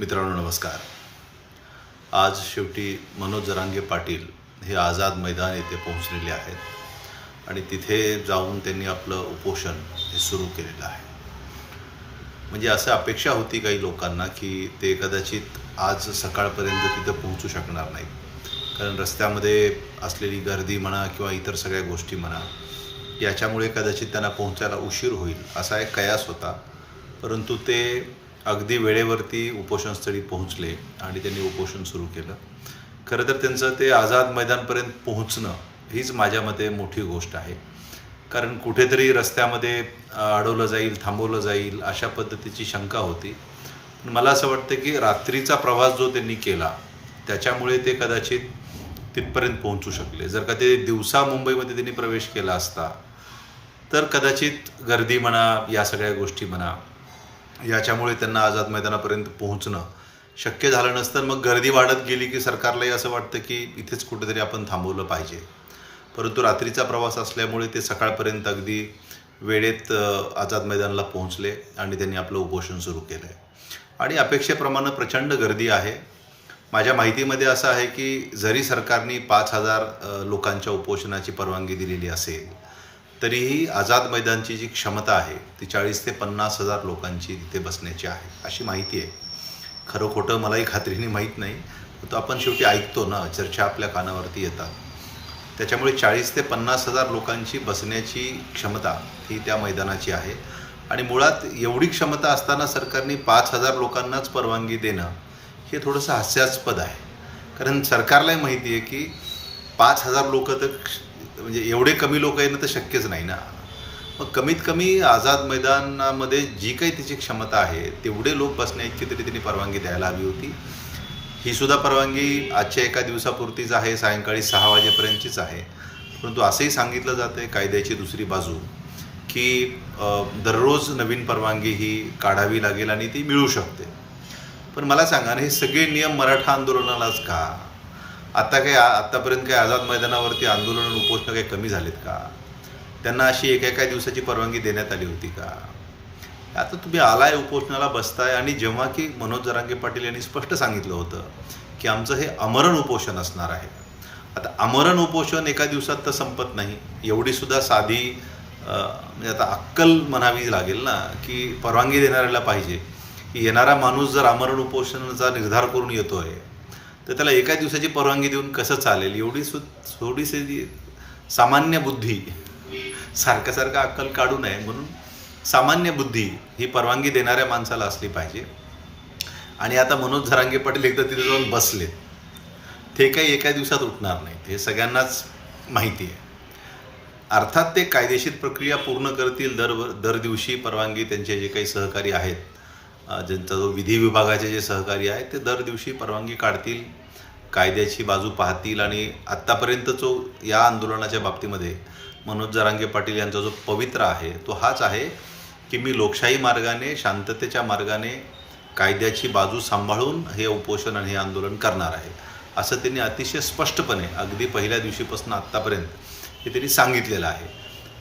मित्रांनो नमस्कार. आज शेवटी मनोज जरांगे पाटील हे आझाद मैदान येथे पोहोचलेले आहेत आणि तिथे जाऊन त्यांनी आपलं उपोषण हे सुरू केलेलं आहे. म्हणजे असं अपेक्षा होती काही लोकांना की ते कदाचित आज सकाळपर्यंत तिथं पोहोचू शकणार नाही कारण रस्त्यामध्ये असलेली गर्दी म्हणा किंवा इतर सगळ्या गोष्टी म्हणा याच्यामुळे कदाचित त्यांना पोहोचायला उशीर होईल असा एक कयास होता. परंतु ते अगदी वेळेवरती उपोषणस्थळी पोहोचले आणि त्यांनी उपोषण सुरू केलं. खरं तर त्यांचं ते आझाद मैदानपर्यंत पोहोचणं हीच माझ्या मते मोठी गोष्ट आहे. कारण कुठेतरी रस्त्यामध्ये अडवलं जाईल थांबवलं जाईल अशा पद्धतीची शंका होती. पण मला असं वाटतं की रात्रीचा प्रवास जो त्यांनी केला त्याच्यामुळे ते कदाचित तिथपर्यंत पोहोचू शकले. जर का ते दिवसा मुंबईमध्ये त्यांनी प्रवेश केला असता तर कदाचित गर्दी म्हणा या सगळ्या गोष्टी म्हणा याच्यामुळे त्यांना आझाद मैदानापर्यंत पोहोचणं शक्य झालं नसतं. मग गर्दी वाढत गेली की सरकारलाही असं वाटतं की इथेच कुठेतरी आपण थांबवलं पाहिजे. परंतु रात्रीचा प्रवास असल्यामुळे ते सकाळपर्यंत अगदी वेळेत आझाद मैदानाला पोहोचले आणि त्यांनी आपलं उपोषण सुरू केलं आहे आणि अपेक्षेप्रमाणे प्रचंड गर्दी आहे. माझ्या माहितीमध्ये असं आहे की जरी सरकारने पाच हजार लोकांच्या उपोषणाची परवानगी दिलेली असेल तरीही आझाद मैदानची जी क्षमता आहे ती चाळीस ते पन्नास हजार लोकांची तिथे बसण्याची आहे अशी माहिती आहे. खरं खोटं मलाही खात्रीने माहीत नाही तो आपण शेवटी ऐकतो ना चर्चा आपल्या कानावरती येतात. त्याच्यामुळे चाळीस ते पन्नास हजार लोकांची बसण्याची क्षमता ही त्या मैदानाची आहे. आणि मुळात एवढी क्षमता असताना सरकारने पाच हजार लोकांनाच परवानगी देणं हे थोडंसं हास्यास्पद आहे. कारण सरकारलाही माहिती आहे की पाच हजार लोक तर म्हणजे एवढे कमी लोक येणं तर शक्यच नाही ना. मग कमीत कमी आझाद मैदानामध्ये जी काही तिची क्षमता आहे तेवढे लोक बसण्याची तरी तिने परवानगी द्यायला हवी होती. ही सुद्धा परवानगी आजच्या एका दिवसापुरतीच आहे सायंकाळी सहा वाजेपर्यंतचीच आहे. परंतु असंही सांगितलं जातं आहे कायद्याची दुसरी बाजू की दररोज नवीन परवानगी ही काढावी लागेल आणि ती मिळू शकते. पण मला सांगा हे सगळे नियम मराठा आंदोलनालाच का? आता काही आत्तापर्यंत काही आझाद मैदानावरती आंदोलन उपोषणं काही कमी झालेत का? त्यांना अशी एका एका दिवसाची परवानगी देण्यात आली होती का? आता तुम्ही आलाय उपोषणाला बसताय आणि जेव्हा की मनोज जरांगे पाटील यांनी स्पष्ट सांगितलं होतं की आमचं हे अमरण उपोषण असणार आहे. आता अमरण उपोषण एका दिवसात तर संपत नाही. एवढीसुद्धा साधी म्हणजे आता अक्कल म्हणावी लागेल ना की परवानगी देणाऱ्याला पाहिजे. की येणारा माणूस जर अमरण उपोषणाचा निर्धार करून येतो आहे तर त्याला एका दिवसाची परवानगी देऊन कसं चालेल? एवढी सु थोडीशी सामान्य बुद्धी सारखं सारखं अक्कल काढू नये म्हणून सामान्य बुद्धी ही परवानगी देणाऱ्या माणसाला असली पाहिजे. आणि आता मनोज झरांगे पाटील एकदा तिथे जाऊन बसले. ते काही एका दिवसात उठणार नाहीत हे सगळ्यांनाच माहिती आहे. अर्थात ते कायदेशीर प्रक्रिया पूर्ण करतील दर दर दिवशी परवानगी त्यांचे जे काही सहकारी आहेत ज्यांचा जो विधी विभागाचे जे सहकारी आहे ते दर दिवशी परवानगी काढतील कायद्याची बाजू पाहतील आणि आत्तापर्यंत जो या आंदोलनाच्या बाबतीमध्ये मनोज जरांगे पाटील यांचा जो पवित्र आहे तो हाच आहे की मी लोकशाही मार्गाने शांततेच्या मार्गाने कायद्याची बाजू सांभाळून हे उपोषण आणि हे आंदोलन करणार आहे. असं त्यांनी अतिशय स्पष्टपणे अगदी पहिल्या दिवशीपासून आत्तापर्यंत हे त्यांनी सांगितलेलं आहे.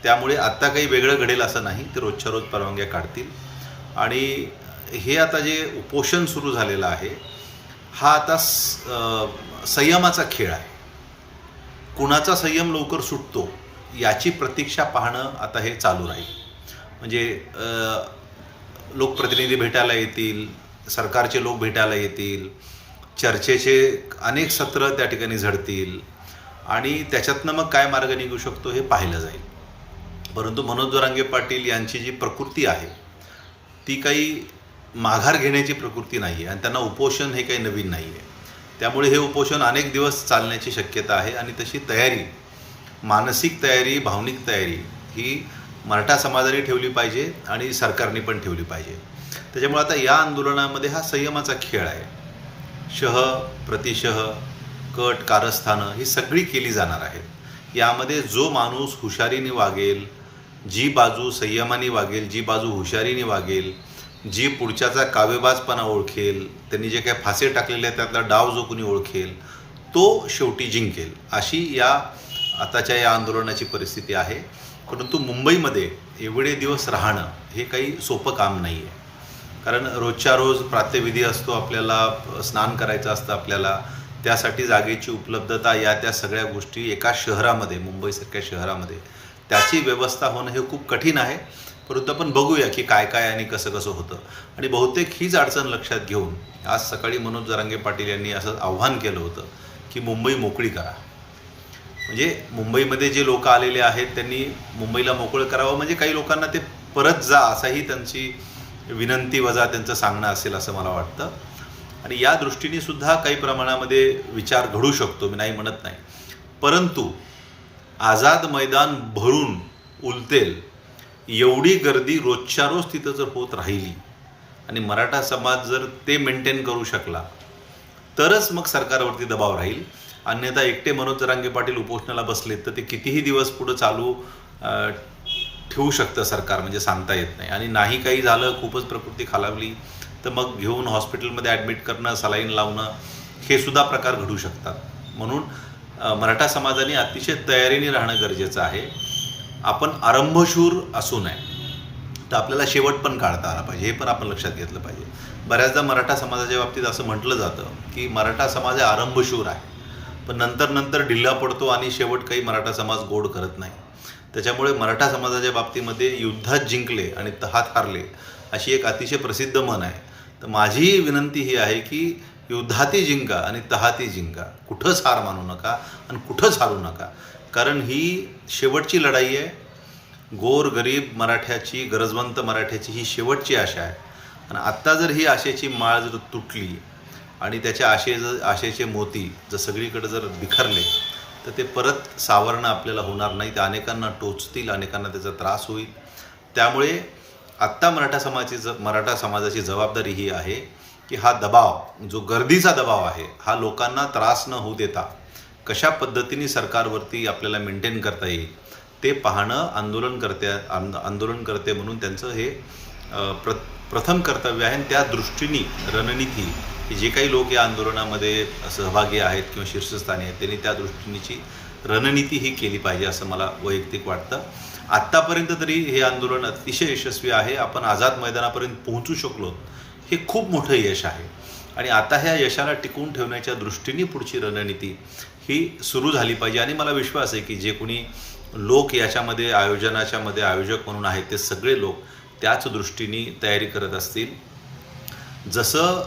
त्यामुळे आत्ता काही वेगळं घडेल असं नाही ते रोजच्या रोज परवानग्या काढतील. आणि हे आता जे उपोषण सुरू झालेलं आहे हा आता स- संयमाचा खेळ आहे. कुणाचा संयम लवकर सुटतो याची प्रतीक्षा पाहणं आता हे चालू राहील. म्हणजे लोकप्रतिनिधी भेटायला येतील सरकारचे लोक भेटायला येतील चर्चेचे अनेक सत्र त्या ठिकाणी झडतील आणि त्याच्यातनं मग काय मार्ग निघू शकतो हे पाहिलं जाईल. परंतु मनोज जोरांगे पाटील यांची जी प्रकृती आहे ती काही माघार घेण्याची प्रकृती नाही आहे आणि त्यांना उपोषण हे काही नवीन नाही आहे त्यामुळे हे उपोषण अनेक दिवस चालण्याची शक्यता आहे आणि तशी तयारी मानसिक तयारी भावनिक तयारी ही मराठा समाजाने ठेवली पाहिजे आणि सरकारने पण ठेवली पाहिजे. त्याच्यामुळे आता या आंदोलनामध्ये हा संयमाचा खेळ आहे. शह प्रतिशह कट कारस्थानं ही सगळी केली जाणार आहेत. यामध्ये जो माणूस हुशारीने वागेल जी बाजू संयमाने वागेल जी बाजू हुशारीने वागेल जी पुढच्याचा काव्यबाजपणा ओळखेल त्यांनी जे काही फासे टाकलेले आहेत त्यातला डाव जो कुणी ओळखेल तो शेवटी जिंकेल. अशी या आताच्या या आंदोलनाची परिस्थिती आहे. परंतु मुंबईमध्ये एवढे दिवस राहणं हे काही सोपं काम नाही आहे कारण रोजच्या रोज प्रात्यविधी असतो आपल्याला स्नान करायचं असतं आपल्याला. त्यासाठी जागेची उपलब्धता या त्या सगळ्या गोष्टी एका शहरामध्ये मुंबईसारख्या शहरामध्ये त्याची व्यवस्था होणं हे खूप कठीण आहे. परंतु आपण बघूया की काय काय आणि कसं कसं होतं. आणि बहुतेक हीच अडचण लक्षात घेऊन आज सकाळी मनोज जरांगे पाटील यांनी असं आव्हान केलं होतं की मुंबई मोकळी करा. म्हणजे मुंबईमध्ये जे लोक आलेले आहेत त्यांनी मुंबईला मोकळं करावं म्हणजे काही लोकांना ते परत जा असाही त्यांची विनंती वजा त्यांचं सांगणं असेल असं मला वाटतं. आणि या दृष्टीने सुद्धा काही प्रमाणामध्ये विचार घडू शकतो मी नाही म्हणत नाही. परंतु आझाद मैदान भरून उलतेल एवढी गर्दी रोजच्या रोज तिथं जर होत राहिली आणि मराठा समाज जर ते मेंटेन करू शकला तरच मग सरकारवरती दबाव राहील. अन्यथा एकटे मनोज जरांगे पाटील उपोषणाला बसलेत तर ते कितीही दिवस पुढं चालू ठेवू शकतं सरकार म्हणजे सांगता येत नाही. आणि नाही काही झालं खूपच प्रकृती खालावली तर मग घेऊन हॉस्पिटलमध्ये ॲडमिट करणं सलाईन लावणं हे सुद्धा प्रकार घडू शकतात. म्हणून मराठा समाजाने अतिशय तयारीने राहणं गरजेचं आहे. आपण आरंभशूर असू नये. तर आपल्याला शेवट पण काढता आला पाहिजे हे पण आपण लक्षात घेतलं पाहिजे. बऱ्याचदा मराठा समाजाच्या बाबतीत असं म्हटलं जातं की मराठा समाज आरंभशूर आहे. पण नंतर नंतर ढिल्ला पडतो आणि शेवट काही मराठा समाज गोड करत नाही. त्याच्यामुळे मराठा समाजाच्या बाबतीमध्ये युद्धात जिंकले आणि तहात हारले अशी एक अतिशय प्रसिद्ध मन आहे. तर माझी विनंती ही आहे की युद्धाती जिंका आणि तहाती जिंका. कुठंच हार मानू नका आणि कुठंच हारू नका. कारण ही शेवटची लढाई आहे. गोर गरीब मराठ्याची गरजवंत मराठ्याची ही शेवटची आशा आहे. आणि आत्ता जर ही आशेची माळ जर तुटली आणि त्याच्या आशे जर आशेचे मोती जर सगळीकडे जर बिखरले तर ते परत सावरणं आपल्याला होणार नाही. ते अनेकांना टोचतील अनेकांना त्याचा त्रास होईल. त्यामुळे आत्ता मराठा समाजाची ज मराठा समाजाची जबाबदारी ही आहे की हा दबाव जो गर्दीचा दबाव आहे हा लोकांना त्रास न होऊ देता कशा पद्धतीने सरकारवरती आपल्याला मेंटेन करता येईल ते पाहणं आंदोलनकर्त्या आंदोलनकर्ते म्हणून त्यांचं हे प्र प्रथम कर्तव्य आहे. आणि त्या दृष्टीने रणनीती की जे काही लोक या आंदोलनामध्ये सहभागी आहेत किंवा शीर्षस्थानी आहेत त्यांनी त्या दृष्टीनेची रणनीती ही केली पाहिजे असं मला वैयक्तिक वाटतं. आत्तापर्यंत तरी हे आंदोलन अतिशय यशस्वी आहे. आपण आझाद मैदानापर्यंत पोहोचू शकलो हे खूप मोठं यश आहे. आणि आता ह्या यशाला टिकून ठेवण्याच्या दृष्टीने पुढची रणनीती ही सुरू झाली पाहिजे. आणि मला विश्वास आहे की जे कोणी लोक याच्यामध्ये आयोजनाच्यामध्ये आयोजक म्हणून आहेत ते सगळे लोक त्याच दृष्टीने तयारी करत असतील. जसं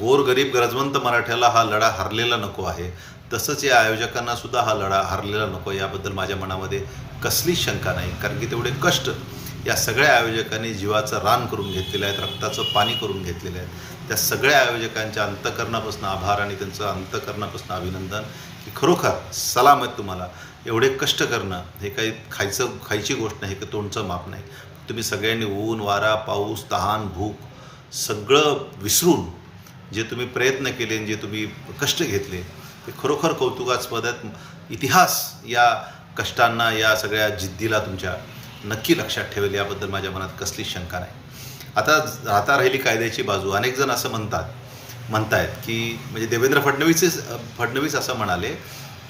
गोरगरीब गरजवंत मराठ्याला हा लढा हरलेला नको आहे तसंच या आयोजकांना सुद्धा हा लढा हरलेला नको याबद्दल माझ्या मनामध्ये कसलीच शंका नाही. कारण की तेवढे कष्ट या सगळ्या आयोजकांनी जीवाचं रान करून घेतलेलं आहेत रक्ताचं पाणी करून घेतलेलं आहे. त्या सगळ्या आयोजकांच्या अंतकरणापासून आभार आणि त्यांचं अंतकरणापासून अभिनंदन की खरोखर सलाम आहेत तुम्हाला. एवढे कष्ट करणं हे काही खायचं खायची गोष्ट नाही का तोंडचं माप नाही. तुम्ही सगळ्यांनी ऊन वारा पाऊस तहान भूक सगळं विसरून जे तुम्ही प्रयत्न केले जे तुम्ही कष्ट घेतले ते खरोखर कौतुकास्पद आहेत. इतिहास या कष्टांना या सगळ्या जिद्दीला तुमच्या नक्की लक्षात ठेवेल. याबद्दल माझ्या मनात कसलीच शंका नाही. आता राहता राहिली कायद्याची बाजू. अनेक जण असं म्हणतात म्हणतायत की म्हणजे देवेंद्र फडणवीस फडणवीस असं म्हणाले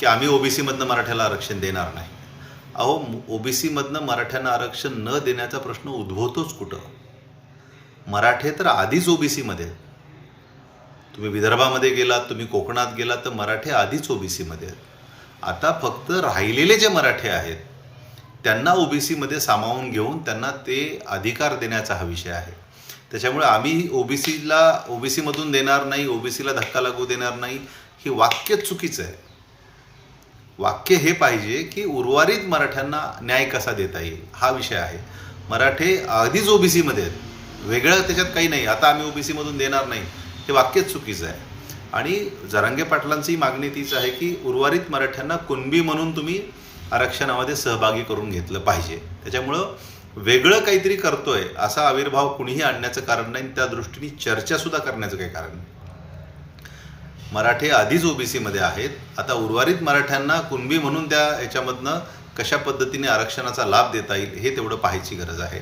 की आम्ही ओबीसीमधनं मराठ्याला आरक्षण देणार नाही. अहो ओबीसीमधनं मराठ्यांना आरक्षण न देण्याचा प्रश्न उद्भवतोच कुठं? मराठे तर आधीच ओबीसीमध्ये. आहेत तुम्ही विदर्भामध्ये गेलात तुम्ही कोकणात गेलात तर मराठे आधीच ओबीसीमध्ये. आहेत आता फक्त राहिलेले जे मराठे आहेत त्यांना ओबीसीमध्ये सामावून घेऊन त्यांना ते अधिकार देण्याचा हा विषय आहे. त्याच्यामुळे आम्ही ओबीसीला ओबीसीमधून देणार नाही ओबीसीला धक्का लागू देणार नाही हे वाक्य चुकीचं आहे. वाक्य हे पाहिजे की उर्वरित मराठ्यांना न्याय कसा देता येईल हा विषय आहे. मराठे आधीच ओबीसीमध्ये आहेत. वेगळं त्याच्यात काही नाही. आता आम्ही ओबीसीमधून देणार नाही. हे वाक्यच चुकीचं आहे. आणि जरांगे पाटलांची मागणी तीच आहे की उर्वरित मराठ्यांना कुणबी म्हणून तुम्ही आरक्षणामध्ये सहभागी करून घेतलं पाहिजे. त्याच्यामुळं वेगळं काहीतरी करतोय असा आविर्भाव कुणीही आणण्याचं कारण नाही. त्या दृष्टीने चर्चासुद्धा करण्याचं काही कारण नाही. मराठे आधीच ओबीसीमध्ये आहेत. आता उर्वरित मराठ्यांना कुणबी म्हणून त्या याच्यामधनं कशा पद्धतीने आरक्षणाचा लाभ देता येईल हे तेवढं पाहायची गरज आहे.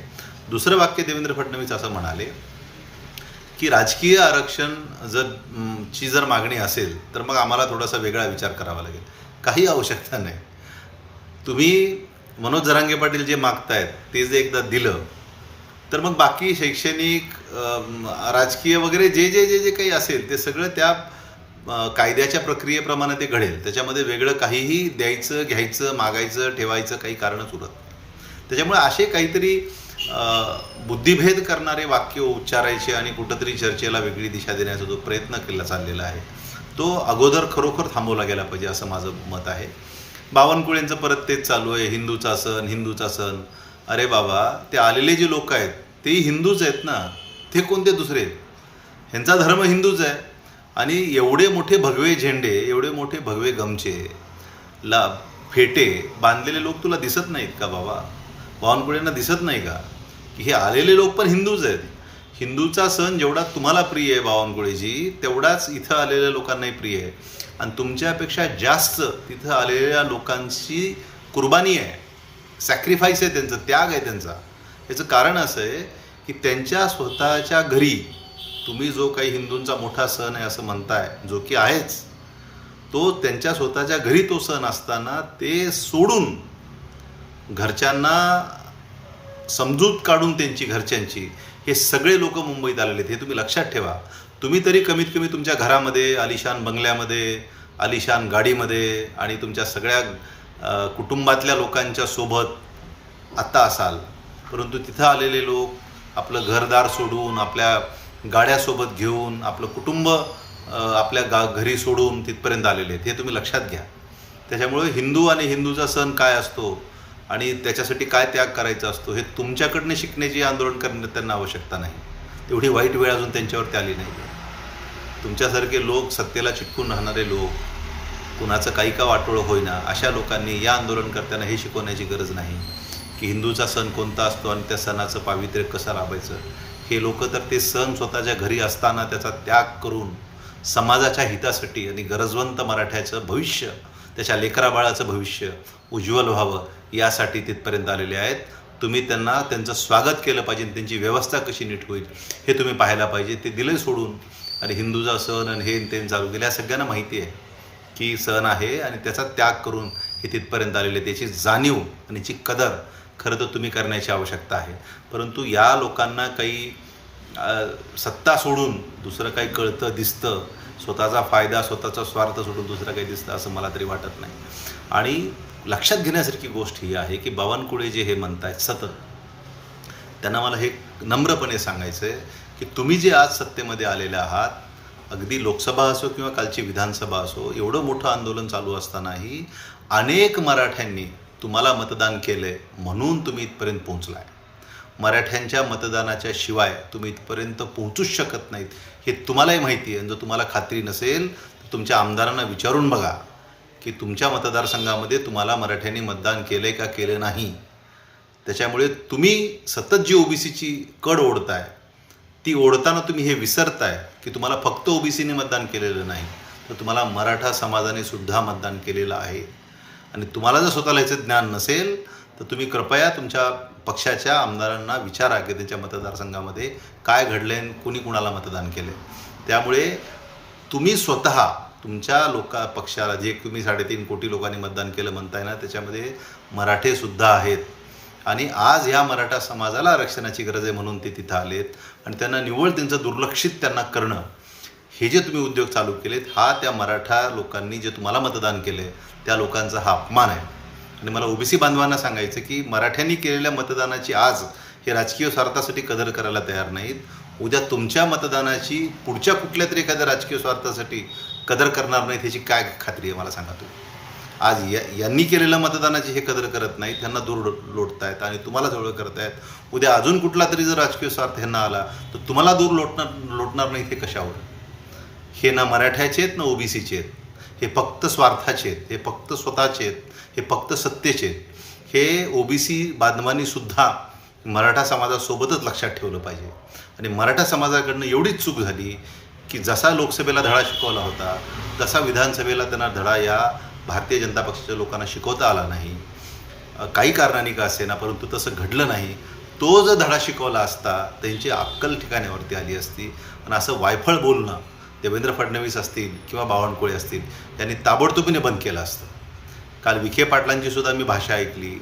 दुसरं वाक्य देवेंद्र फडणवीस असं म्हणाले की राजकीय आरक्षण जर ची जर मागणी असेल तर मग आम्हाला थोडासा वेगळा विचार करावा लागेल. काही आवश्यकता नाही. तुम्ही मनोज जरांगे पाटील जे मागतायत ते जे एकदा दिलं तर मग बाकी शैक्षणिक राजकीय वगैरे जे जे जे जे काही असेल ते सगळं त्या कायद्याच्या प्रक्रियेप्रमाणे ते घडेल. त्याच्यामध्ये वेगळं काहीही द्यायचं घ्यायचं मागायचं ठेवायचं काही कारणच उरत त्याच्यामुळे असे काहीतरी बुद्धिभेद करणारे वाक्य उच्चारायचे आणि कुठंतरी चर्चेला वेगळी दिशा देण्याचा जो प्रयत्न केला चाललेला आहे तो अगोदर खरोखर थांबवला गेला पाहिजे असं माझं मत आहे. बावनकुळेंचं परत तेच चालू आहे हिंदूचा सण हिंदूचा सण. अरे बाबा ते आलेले जे लोक आहेत तेही हिंदूच आहेत ना? ते कोणते दुसरे आहेत? ह्यांचा धर्म हिंदूच आहे. आणि एवढे मोठे भगवे झेंडे एवढे मोठे भगवे गमचे ला फेटे बांधलेले लोक तुला दिसत नाहीत का बाबा? बावनकुळेंना दिसत नाही का? की हे आलेले लोक पण हिंदूच आहेत. हिंदूचा सण जेवढा तुम्हाला प्रिय आहे बावनकुळेजी तेवढाच इथं आलेल्या लोकांनाही प्रिय आहे. आणि तुमच्यापेक्षा जास्त तिथं आलेल्या लोकांची कुर्बानी आहे. सॅक्रिफाईस आहे त्यांचं त्याग आहे त्यांचा. याचं कारण असं आहे की त्यांच्या स्वतःच्या घरी तुम्ही जो काही हिंदूंचा मोठा सण आहे असं म्हणताय जो की आहेच तो त्यांच्या स्वतःच्या घरी तो सण असताना ते सोडून घरच्यांना समजूत काढून त्यांची घरच्यांची हे सगळे लोक मुंबईत आलेले आहेत. हे तुम्ही लक्षात ठेवा. तुम्ही तरी कमीत कमी तुमच्या घरामध्ये आलिशान बंगल्यामध्ये आलिशान गाडीमध्ये आणि तुमच्या सगळ्या कुटुंबातल्या लोकांच्या सोबत आत्ता असाल. परंतु तिथं आलेले लोक आपलं घरदार सोडून आपल्या गाड्यासोबत घेऊन आपलं कुटुंब आपल्या गा घरी सोडून तिथपर्यंत आलेले आहेत. हे तुम्ही लक्षात घ्या. त्याच्यामुळे हिंदू आणि हिंदूचा सण काय असतो आणि त्याच्यासाठी काय त्याग करायचा असतो हे तुमच्याकडनं शिकण्याची आंदोलन करण्यात त्यांना आवश्यकता नाही. तेवढी वाईट वेळ अजून त्यांच्यावरती आली नाही तुमच्यासारखे लोक सत्तेला चिटकून राहणारे लोक कुणाचं काही का वाटोळं होईना अशा लोकांनी या आंदोलन करताना हे शिकवण्याची गरज नाही की हिंदूचा सण कोणता असतो आणि त्या सणाचं पावित्र्य कसं राबायचं. हे लोक तर ते सण स्वतःच्या घरी असताना त्याचा त्याग करून समाजाच्या हितासाठी आणि गरजवंत मराठ्याचं भविष्य त्याच्या लेकराबाळाचं भविष्य उज्ज्वल व्हावं यासाठी तिथपर्यंत आलेले आहेत. तुम्ही त्यांना त्यांचं स्वागत केलं पाहिजे आणि त्यांची व्यवस्था कशी नीट होईल हे तुम्ही पाहायला पाहिजे. ते दिलं सोडून. आणि हिंदूचा सण आणि हे ते चालू केलं या सगळ्यांना माहिती आहे की सण आहे आणि त्याचा त्याग करून हे तिथपर्यंत आलेले त्याची जाणीव आणि याची कदर खरं तर तुम्ही करण्याची आवश्यकता आहे. परंतु या लोकांना काही सत्ता सोडून दुसरं काही कळतं दिसतं स्वतःचा फायदा स्वतःचा स्वार्थ सोडून दुसरं काही दिसतं असं मला तरी वाटत नाही. आणि लक्षात घेण्यासारखी गोष्ट ही आहे की बावनकुळे जे हे म्हणतायत सतत त्यांना मला हे नम्रपणे सांगायचं आहे की तुम्ही जे आज सत्तेमध्ये आलेले आहात अगदी लोकसभा असो किंवा कालची विधानसभा असो एवढं मोठं आंदोलन चालू असतानाही अनेक मराठ्यांनी तुम्हाला मतदान केलं आहे म्हणून तुम्ही इथपर्यंत पोहोचलाय. मराठ्यांच्या मतदानाच्या शिवाय तुम्ही इथपर्यंत पोहोचूच शकत नाहीत हे तुम्हालाही माहिती आहे. आणि जर तुम्हाला खात्री नसेल तर तुमच्या आमदारांना विचारून बघा. की तुमच्या मतदारसंघामध्ये तुम्हाला मराठ्यांनी मतदान केलं आहे का केलं नाही? त्याच्यामुळे तुम्ही सतत जी ओबीसीची कड ओढताय ती ओढताना तुम्ही हे विसरताय की तुम्हाला फक्त ओबीसीने मतदान केलेलं नाही तर तुम्हाला मराठा समाजाने सुद्धा मतदान केलेलं आहे. आणि तुम्हाला जर स्वतःला याचं ज्ञान नसेल तर तुम्ही कृपया तुमच्या पक्षाच्या आमदारांना विचारा की त्यांच्या मतदारसंघामध्ये काय घडले आणि कुणी कुणाला मतदान केले त्यामुळे तुम्ही स्वतः तुमच्या लोका पक्षाला जे तुम्ही साडेतीन कोटी लोकांनी मतदान केलं म्हणताय ना त्याच्यामध्ये मराठेसुद्धा आहेत. आणि आज ह्या मराठा समाजाला आरक्षणाची गरज आहे म्हणून ते तिथं आलेत. आणि त्यांना निव्वळ त्यांचं दुर्लक्षित त्यांना करणं हे जे तुम्ही उद्योग चालू केलेत हा त्या मराठा लोकांनी जे तुम्हाला मतदान केलं त्या लोकांचा हा अपमान आहे. आणि मला ओबीसी बांधवांना सांगायचं की मराठ्यांनी केलेल्या मतदानाची आज हे राजकीय स्वार्थासाठी कदर करायला तयार नाहीत. उद्या तुमच्या मतदानाची पुढच्या कुठल्या तरी एखाद्या राजकीय स्वार्थासाठी कदर करणार नाही त्याची काय खात्री आहे मला सांगा तुम्ही. आज या यांनी केलेल्या मतदानाची हे कदर करत नाही त्यांना दूर लोटतायत आणि तुम्हाला जवळ करतायत. उद्या अजून कुठला तरी जर राजकीय स्वार्थ ह्यांना आला तर तुम्हाला दूर लोटणार लोटणार नाही हे कशावर? हे ना मराठ्याचे आहेत ना ओबीसीचे आहेत. हे फक्त स्वार्थाचे आहेत हे फक्त स्वतःचे आहेत हे फक्त सत्तेचे आहेत. हे ओबीसी बांधवांनीसुद्धा सुद्धा मराठा समाजासोबतच लक्षात ठेवलं पाहिजे. आणि मराठा समाजाकडनं एवढीच चूक झाली की जसा लोकसभेला धडा शिकवला होता तसा विधानसभेला त्यांना धडा या भारतीय जनता पक्षाच्या लोकांना शिकवता आला नाही. काही कारणाने का असेना परंतु तसं घडलं नाही. तो जर धडा शिकवला असता त्यांची अक्कल ठिकाण्यावरती आली असती. आणि असं वायफळ बोलणं देवेंद्र फडणवीस असतील किंवा बावनकुळे असतील यांनी ताबडतोबीने बंद केलं असतं. काल विखे पाटलांची सुद्धा मी भाषा ऐकली.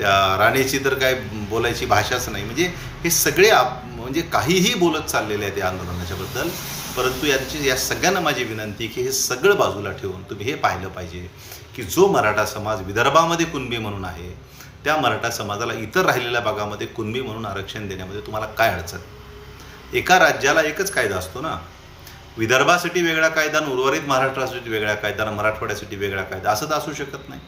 त्या राणीची तर काय बोलायची भाषाच नाही. म्हणजे हे सगळे आप म्हणजे काहीही बोलत चाललेले आहेत या आंदोलनाच्याबद्दल परंतु यांची या सगळ्यांना माझी विनंती की हे सगळं बाजूला ठेवून तुम्ही हे पाहिलं पाहिजे की जो मराठा समाज विदर्भामध्ये कुणबी म्हणून आहे त्या मराठा समाजाला इतर राहिलेल्या भागामध्ये कुणबी म्हणून आरक्षण देण्यामध्ये तुम्हाला काय अडचण? एका राज्याला एकच कायदा असतो ना. विदर्भासाठी वेगळा कायदा आणि उर्वरित महाराष्ट्रासाठी वेगळा कायदा आणि मराठवाड्यासाठी वेगळा कायदा असं तर असू शकत नाही.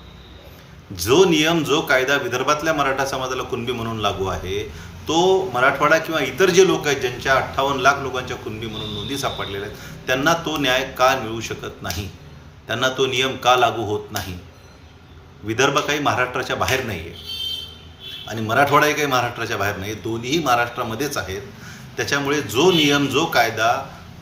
जो नियम जो कायदा विदर्भातल्या मराठा समाजाला कुणबी म्हणून लागू आहे तो मराठवाडा किंवा इतर जे लोक आहेत ज्यांच्या अठ्ठावन्न लाख लोकांच्या कुणबी म्हणून नोंदी सापडलेल्या आहेत त्यांना तो न्याय का मिळू शकत नाही? त्यांना तो नियम का लागू होत नाही? विदर्भ काही महाराष्ट्राच्या बाहेर नाही आहे आणि मराठवाडाही काही महाराष्ट्राच्या बाहेर नाही दोन्हीही महाराष्ट्रामध्येच आहेत. त्याच्यामुळे जो नियम जो कायदा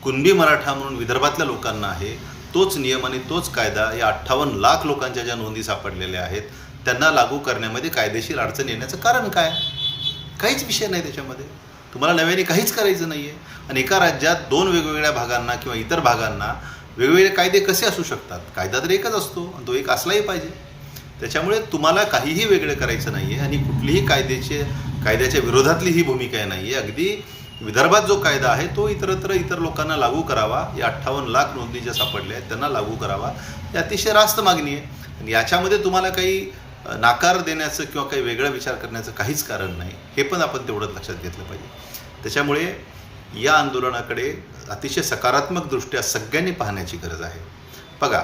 कुणबी मराठा म्हणून विदर्भातल्या लोकांना आहे तोच नियम आणि तोच कायदा या अठ्ठावन्न लाख लोकांच्या ज्या नोंदी सापडलेल्या आहेत त्यांना लागू करण्यामध्ये कायदेशीर अडचण येण्याचं कारण काय? काहीच विषय नाही त्याच्यामध्ये. तुम्हाला नव्याने काहीच करायचं नाही आहे आणि एका राज्यात दोन वेगवेगळ्या भागांना किंवा इतर भागांना वेगवेगळे कायदे कसे असू शकतात? कायदा तर एकच असतो आणि तो एक असलाही पाहिजे. त्याच्यामुळे तुम्हाला काहीही वेगळं करायचं नाही आहे आणि कुठलीही कायद्याचे कायद्याच्या विरोधातली ही भूमिका नाही आहे अगदी विदर्भात जो कायदा आहे तो इतरत्र इतर लोकांना लागू करावा. या अठ्ठावन्न लाख नोंदी ज्या सापडल्या आहेत त्यांना लागू करावा. ही अतिशय रास्त मागणी आहे. आणि याच्यामध्ये तुम्हाला काही नाकार देण्याचं किंवा काही वेगळा विचार करण्याचं काहीच कारण नाही. हे पण आपण तेवढंच लक्षात घेतलं पाहिजे. त्याच्यामुळे या आंदोलनाकडे अतिशय सकारात्मक सगळ्यांनी पाहण्याची गरज आहे. बघा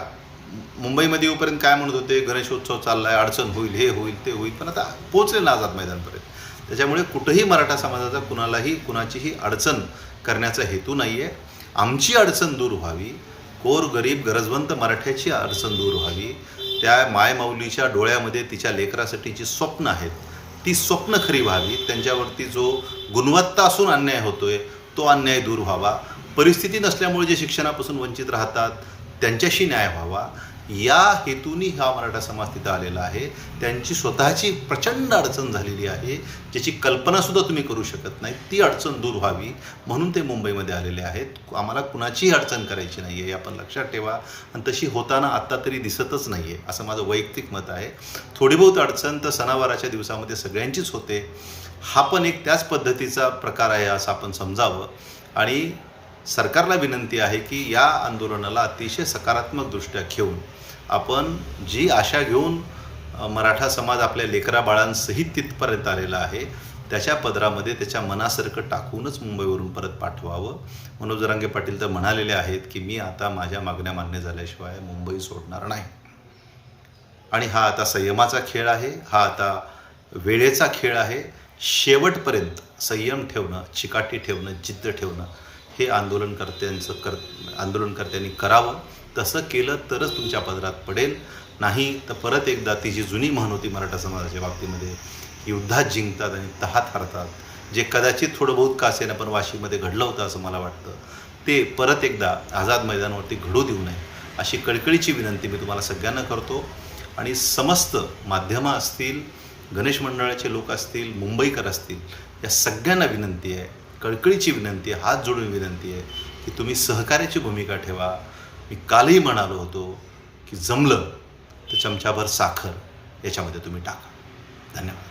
मुंबईमध्ये येऊपर्यंत काय म्हणत होते? गणेशोत्सव चाललाय अडचण होईल हे होईल ते होईल. पण आता पोचले ना आझाद मैदानपर्यंत. त्याच्यामुळे कुठंही मराठा समाजाचा कुणालाही कुणाचीही अडचण करण्याचा हेतू नाही आहे आमची अडचण दूर व्हावी. कोर गरीब गरजवंत मराठ्याची अडचण दूर व्हावी. त्या मायमाऊलीच्या डोळ्यामध्ये तिच्या लेकरासाठी जी स्वप्न आहेत ती स्वप्न खरी व्हावी. त्यांच्यावरती जो गुणवत्ता असून अन्याय होतोय तो अन्याय दूर व्हावा. परिस्थिती नसल्यामुळे जे शिक्षणापासून वंचित राहतात त्यांच्याशी न्याय व्हावा. या हेतूनी हा मराठा समाज तिथं आलेला आहे. त्यांची स्वतःची प्रचंड अडचण झालेली आहे. ज्याची कल्पनासुद्धा तुम्ही करू शकत नाही. ती अडचण दूर व्हावी म्हणून ते मुंबईमध्ये आलेले आहेत. आम्हाला कुणाचीही अडचण करायची नाही आहे हे आपण लक्षात ठेवा. आणि तशी होताना आत्ता तरी दिसतच नाही आहे असं माझं वैयक्तिक मत आहे. थोडी बहुत अडचण तर सणावाराच्या दिवसामध्ये सगळ्यांचीच होते. हा पण एक त्याच पद्धतीचा प्रकार आहे असं आपण समजावं. आणि सरकारला विनंती आहे की या आंदोलनाला अतिशय सकारात्मकदृष्ट्या घेऊन आपण जी आशा घेऊन मराठा समाज आपल्या लेकरा बाळांसहित तिथपर्यंत आलेला आहे त्याच्या पदरामध्ये त्याच्या मनासारखं टाकूनच मुंबईवरून परत पाठवावं. मनोज जरांगे पाटील तर म्हणालेले आहेत की मी आता माझ्या मागण्या मान्य झाल्याशिवाय मुंबई सोडणार नाही. आणि हा आता संयमाचा खेळ आहे हा आता वेळेचा खेळ आहे. शेवटपर्यंत संयम ठेवणं चिकाटी ठेवणं जिद्द ठेवणं हे आंदोलनकर्त्यांचं कर आंदोलनकर्त्यांनी करावं. तसं केलं तरच तुमच्या पदरात पडेल. नाही तर परत एकदा ती जी जुनी म्हण होती मराठा समाजाच्या बाबतीमध्ये युद्धात जिंकतात आणि तहात हरतात. जे कदाचित थोडं बहुत कासेनं पण वाशीमध्ये घडलं होतं असं मला वाटतं. ते परत एकदा आझाद मैदानावरती घडू देऊ नये अशी कळकळीची विनंती मी तुम्हाला सगळ्यांना करतो. आणि समस्त माध्यमं असतील गणेश मंडळाचे लोक असतील मुंबईकर असतील या सगळ्यांना विनंती आहे. कळकळीची विनंती आहे हात जोडून विनंती आहे की तुम्ही सहकार्याची भूमिका ठेवा. मी कालही म्हणालो होतो की जमलं तर चमच्याभर साखर याच्यामध्ये तुम्ही टाका. धन्यवाद.